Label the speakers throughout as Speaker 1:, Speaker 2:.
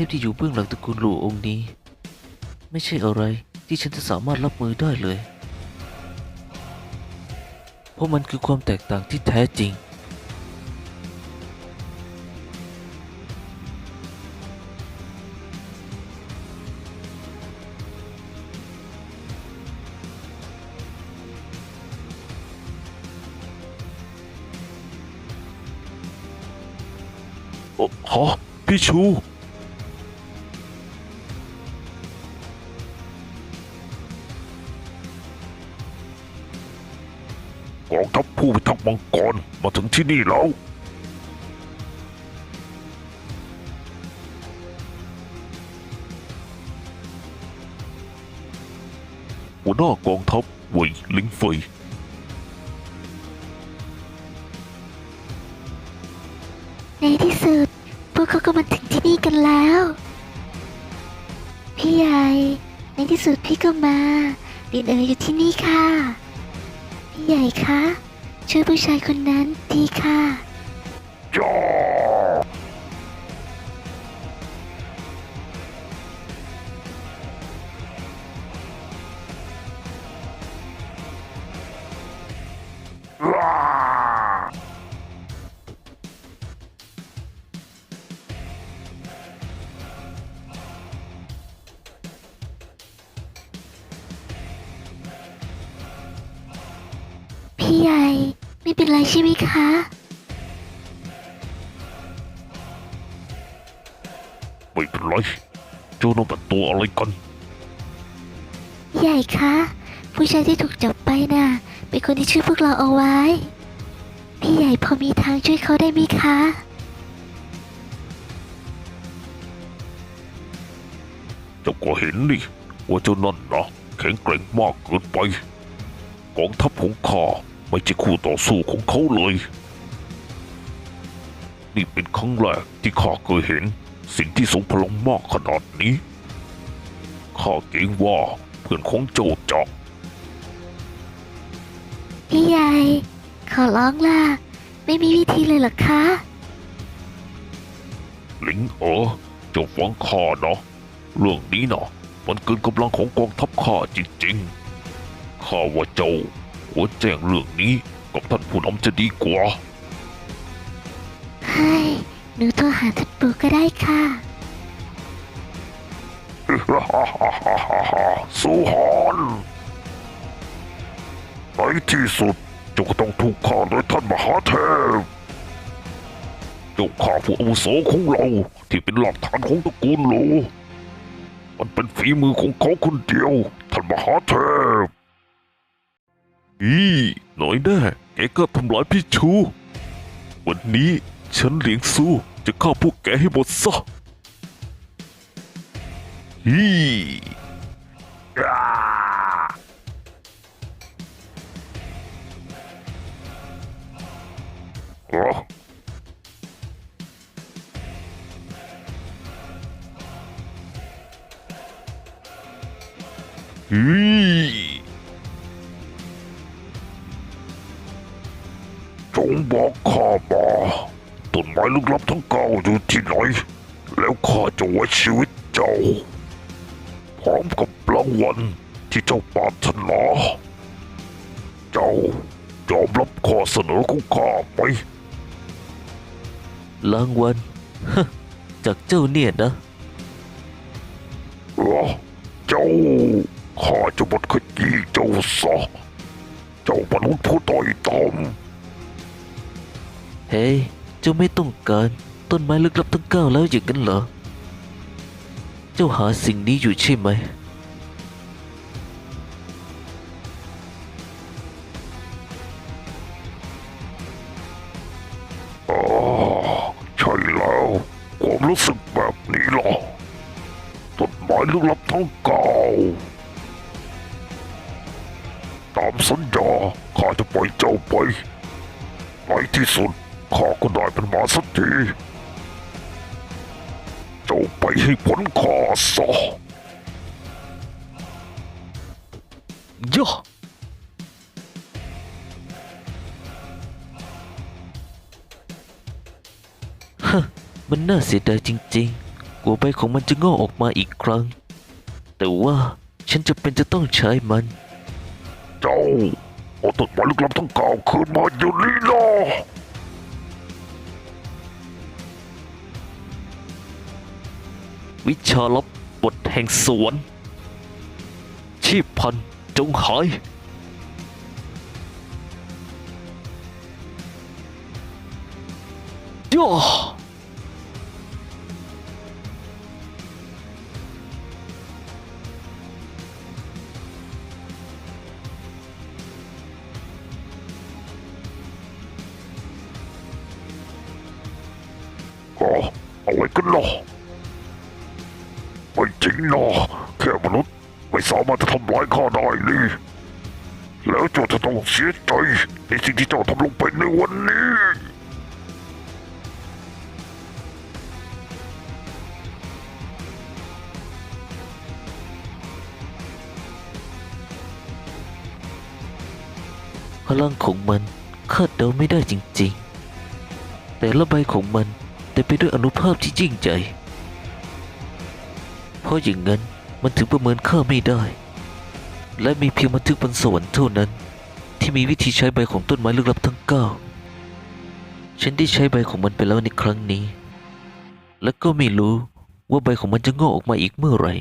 Speaker 1: เทพที่อยู่เบื้องหลังตระกูลหลู่องค์นี้ ไม่ใช่อะไรที่ฉันจะสามารถรับมือได้เลย เพราะมันคือความแตกต่างที่แท้จริง
Speaker 2: โอ้ฮะพี่ชู ผู้พิทักษ์มังกรมาถึงที่นี่แล้ว หัวหน้ากองทัพว่ยลิงเฟย
Speaker 3: ในที่สุด พวกเขาก็มาถึงที่นี่กันแล้ว พี่ใหญ่ในที่สุดพี่ก็มาลินเอ๋ยอยู่ที่นี่ค่ะ พี่ใหญ่คะ ช่วยผู้ชายคนนั้นทีค่ะ
Speaker 2: จ้
Speaker 3: พี่ใหญ่ ไม่เป็นไรใช่ไหมคะ
Speaker 2: ไม่เป็นไรเจ้าน้องเป็นตัวอะไรกัน
Speaker 3: พี่ใหญ่คะ ผู้ชายที่ถูกจับไปน่ะ เป็นคนที่ช่วยพวกเราเอาไว้ พี่ใหญ่พอมีทางช่วยเขาได้ไหมคะ
Speaker 2: เจ้าก็เห็นนี่ว่าเจ้านั่นนะแข็งแกร่งมากเกินไปกองทัพของข้า ไม่ใช่คู่ต่อสู้ของเขาเลย นี่เป็นครั้งแรกที่ข้าเคยเห็น สิ่งที่ทรงพลังมากขนาดนี้ ข้าเกรงว่าเพื่อนของเจ้าจะ
Speaker 3: พี่ใหญ่ขอร้องล่ะ ไม่มีวิธีเลยเหรอคะ
Speaker 2: หลิงเอ๋อเจ้าฟังข้านะเรื่องนี้นะมันเกินกำลังของกองทัพข้าจริงๆข้าว่าเจ้า หัวแจ้งเรื่องนี้กับท่านผู้นำจะดีกว่า
Speaker 3: ให้หนูโทรหาท่านปู่ก็ได้ค่ะ
Speaker 2: สุฮอนในที่สุดเจ้าก็ต้องถูกฆ่าโดยท่านมหาเทพเจ้าข่าผู้อาวุโสของเราที่เป็นหลักฐานของตระกูลหลูมันเป็นฝีมือของเขาคนเดียว ท่านมหาเทพ อีหน่อยแน่แกก็ทำลายพี่ชู วันนี้ฉันเลี้ยงสู้จะฆ่าพวกแกให้หมดซะฮีอ่า งบอกข้ามาต้นไม้ลึกลับทั้งเก้าอยู่ที่ไหน แล้วข้าจะไว้ชีวิตเจ้า พร้อมกับรางวัลที่เจ้าปรารถนาเจ้ายอมรับข้อเสนอของข้าไหม
Speaker 1: รางวัลจากเจ้าเนี่ยนะ
Speaker 2: เหรอเจ้าข้าจะบดขยี้เจ้าซะเจ้ามนุษย์ผู้ต่อยต่
Speaker 1: เฮ้ยเจ้าไม่ต้องการต้นไม้ลึกลับทั้งเก้าแล้วอย่างนั้นเหรอ เจ้าหาสิ่งนี้อยู่ใช่ไหม
Speaker 2: อ๋อใช่แล้วความรู้สึกแบบนี้ล่ะต้นไม้ลึกลับทั้งเก้าตามสัญญาข้าจะปล่อยเจ้าไปในที่สุด ข้าก็ได้เป็นหมาสักทีเจ้าไปให้พ้นข้าซะ
Speaker 1: ย่อฮะมันน่าเสียดายจริงๆว่าใบของมันจะงอกออกมาอีกครั้ง แต่ว่าฉันจะเป็นจะต้องใช้มัน
Speaker 2: เจ้าเอาต้นไม้ลึกลับทั้งเก่าคืนมาเดี๋ยวนี้นะ
Speaker 1: วิชาลับบทแห่งสวน ชีพพันจงหายย่อ
Speaker 2: ก็อะไรกันล่ะ ริงนะแค่มนุษย์ไม่สามารถจะทำร้ายข้าได้นี่ แล้วเจ้าจะต้องเสียใจในสิ่งที่เจ้าทำลงไปในวันนี้
Speaker 1: พลังของมันคาดเดาไม่ได้จริงๆ แต่ละใบของมันเต็มไปด้วยอนุภาพที่ยิ่งใหญ่ เพราะอย่างนั้นมันถึงประเมินค่าไม่ได้ และมีเพียงบันทึกบนสวรรค์เท่านั้น ที่มีวิธีใช้ใบของต้นไม้ลึกลับทั้งเก้าฉันได้ใช้ใบของมันไปแล้วในครั้งนี้ และก็ไม่รู้ว่าใบของมันจะงอกออกมาอีกเมื่อไหร่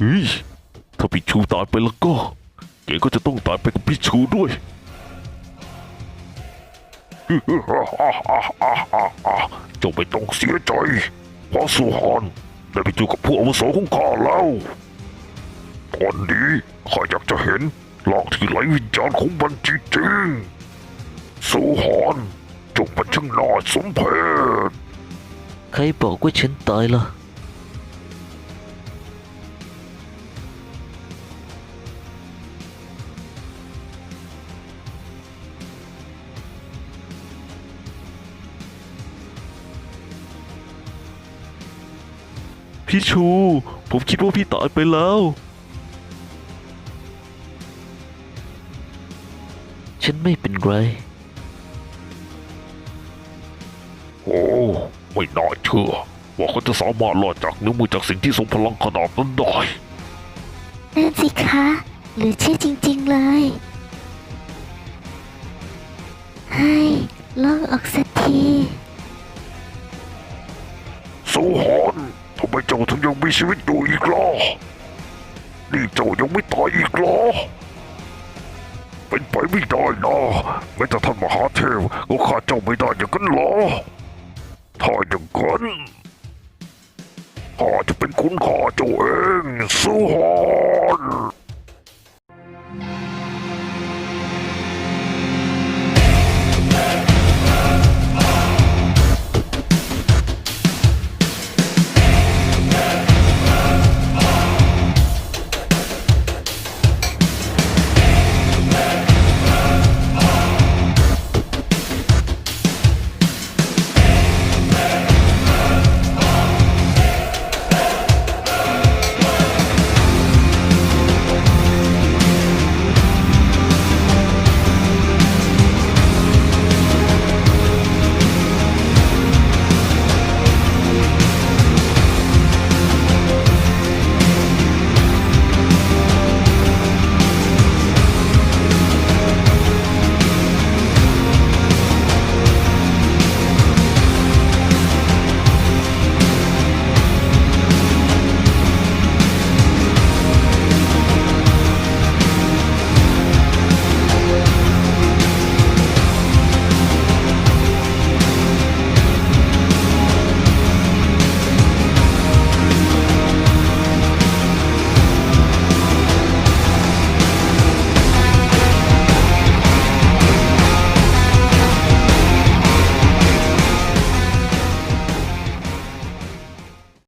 Speaker 2: เฮ้ยถ้าพี่ชูตายไปแล้วก็แกก็จะต้องตายไปกับพี่ชูด้วยเจ้าไม่ต้องเสียใจเพราะสุฮอนได้ไปอยู่กับผู้อาวุโสของข้าแล้วตอนนี้ข้าอยากจะเห็นหลอกที่ไหลวิญญาณของมันจริงๆสุฮอนจงมันช่างน่าสมเพช
Speaker 1: ใครบอกว่าฉันตายล่ะ
Speaker 2: พี่ชู ผมคิดว่าพี่ตายไปแล้ว
Speaker 1: ฉันไม่เป็นไร
Speaker 2: โอ้ ไม่น่าเชื่อ ว่าเขาจะสามารถรอดจากนิ้วมือจากสิ่งที่ทรงพลังขนาดนั้นได้
Speaker 3: นั่นสิคะเหรือเชื่อจริง ๆ เลย ให้โลกออกสักที
Speaker 2: มีชีวิตอยู่อีกหรอนี่เจ้ายังไม่ตายอีกเหรอเป็นไปไม่ได้นะแม้แต่ท่านมหาเทพก็ฆ่าเจ้าไม่ได้อย่างนั้นเหรอถ้าอย่างนั้นข้าจะเป็นคุณข้าเจ้าเองสุฮอน